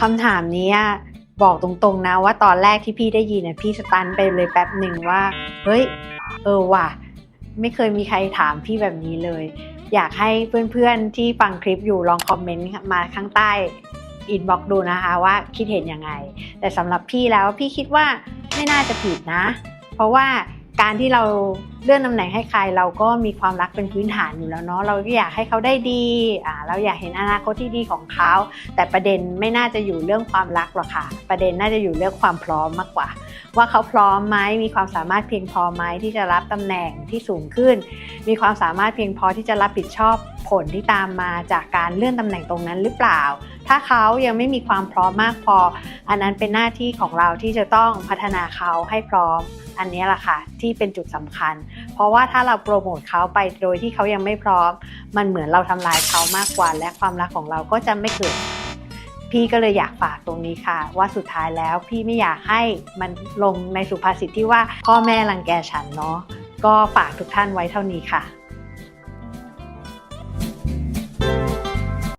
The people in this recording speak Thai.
คำถามนี้บอกตรงๆนะว่าตอนแรกที่พี่ได้ยินเนี่ยพี่สตันไปเลยแป๊บหนึ่งว่า เฮ้ย เออว่ะ ไม่เคยมีใครถามพี่แบบนี้เลย อยากให้เพื่อนๆที่ฟังคลิปอยู่ลองคอมเมนต์มาข้างใต้อินบ็อกดูนะคะว่าคิดเห็นยังไง แต่สำหรับพี่แล้วพี่คิดว่าไม่น่าจะผิดนะ เพราะว่า การที่เราเลื่อนตำแหน่งให้ใครเราก็มีความรักเป็นพื้นฐานอยู่แล้วเนาะเราก็อยากให้เขาได้ดีอ่าเราอยากเห็นอนาคตที่ดีของเขา แต่ประเด็นไม่น่าจะอยู่เรื่องความรักหรอกค่ะ ประเด็นน่าจะอยู่เรื่องความพร้อมมากกว่า ว่าเขาพร้อมไหมมีความสามารถเพียงพอไหมที่จะรับตำแหน่งที่สูงขึ้น มีความสามารถเพียงพอที่จะรับผิดชอบผลที่ตามมาจากการเลื่อนตำแหน่งตรงนั้นหรือเปล่า ถ้าเขายังไม่มีความพร้อมมากพอ อันนั้นเป็นหน้าที่ของเราที่จะต้องพัฒนาเขาให้พร้อม อันนี้แหละค่ะที่เป็นจุดสำคัญ เพราะว่าถ้าเราโปรโมทเขาไปโดยที่เขายังไม่พร้อม มันเหมือนเราทำลายเขามากกว่า และความรักของเราก็จะไม่เกิดพี่ก็เลยอยากฝากตรงนี้ค่ะ ว่าสุดท้ายแล้วพี่ไม่อยากให้มันลงในสุภาษิตที่ว่าพ่อแม่รังแกฉันเนาะก็ฝากทุกท่านไว้เท่านี้ค่ะ